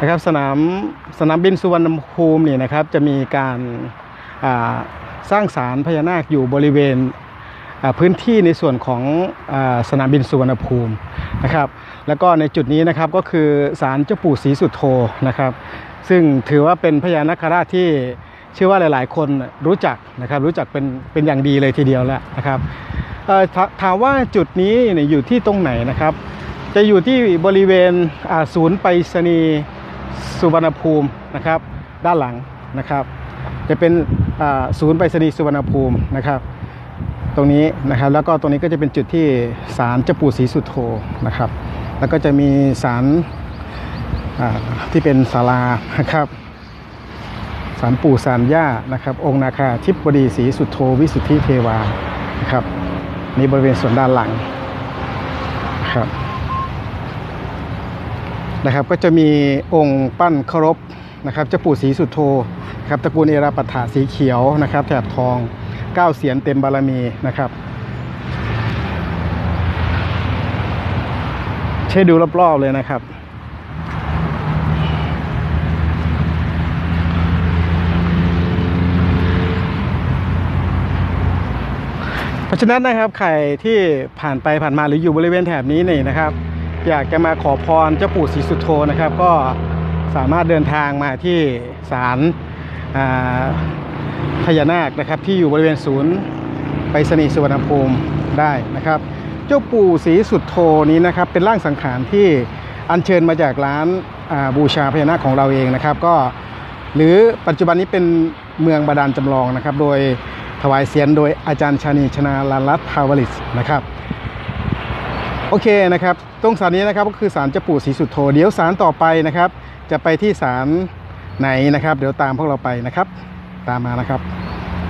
นะครับสนามสนามบินสุวรรณภูมินี่นะครับจะมีการาสร้างศาลพญานาคอยู่บริเวณพื้นที่ในส่วนของอสนามบินสุวรรณภูมินะครับ แล้วก็ในจุดนี้นะครับก็คือศาลเจ้าปู่ศรีสุโธนะครับ ซึ่งถือว่าเป็นพญานาคราชที่เชื่อว่าหลาย ๆ คนรู้จักนะครับรู้จักเป็นเป็นอย่างดีเลยทีเดียวแล้วนะครับถามว่าจุดนี้อยู่ที่ตรงไหนนะครับ จะอยู่ที่บริเวณศูนย์ไปรษณีย์ สุวรรณภูมินะครับ ด้านหลังนะครับ จะเป็นศูนย์ไปรษณีย์สุวรรณภูมินะครับ ตรงนี้นะครับแล้วก็ตรงนี้ก็จะเป็นจุดที่ศาลเจ้าปู่ศรีสุโธนะครับ แล้วก็จะมีศาลที่เป็นศาลานะครับศาลปู่ศาลย่านะครับ องค์นาคาธิบดีศรีสุโธวิสุทธิเทวานะครับนี่บริเวณส่วนด้านหลังครับ นะครับ ก็จะมีองค์ปั้นเคารพนะครับเจ้าปู่ศรีสุโธครับตระกูลเอราปัฏฐาสีเขียวนะครับ แถบทองเก้าเสียนเต็มบารมีนะครับเช่ดูรอบๆเลยนะครับเพราะฉะนั้นนะครับใครที่ผ่านไปผ่านมาหรืออยู่บริเวณแถบนี้นี่นะครับ อยากจะมาขอพรเจ้าปู่ศรีสุโธนะครับ ก็สามารถเดินทางมาที่ศาลอ่าพญานาคนะครับที่อยู่บริเวณศูนย์ไปรษณีย์สุวรรณภูมิได้นะครับ เจ้าปู่ศรีสุดโธนี้นะครับ เป็นร่างสังขารที่อัญเชิญมาจากร้านบูชาพญานาคของเราเองนะครับ ก็หรือปัจจุบันนี้เป็นเมืองบาดาลจำลองนะครับ โดยถวายเสียนโดยอาจารย์ชานีชนาลาลัตน์ภาวลิสนะครับ โอเคนะครับ ตรงสารนี้นะครับก็คือสารเจ้าปู่ศรีสุโธเดี๋ยวสารต่อไปนะครับ จะไปที่สารไหนนะครับ เดี๋ยวตามพวกเราไปนะครับ ตามมานะครับ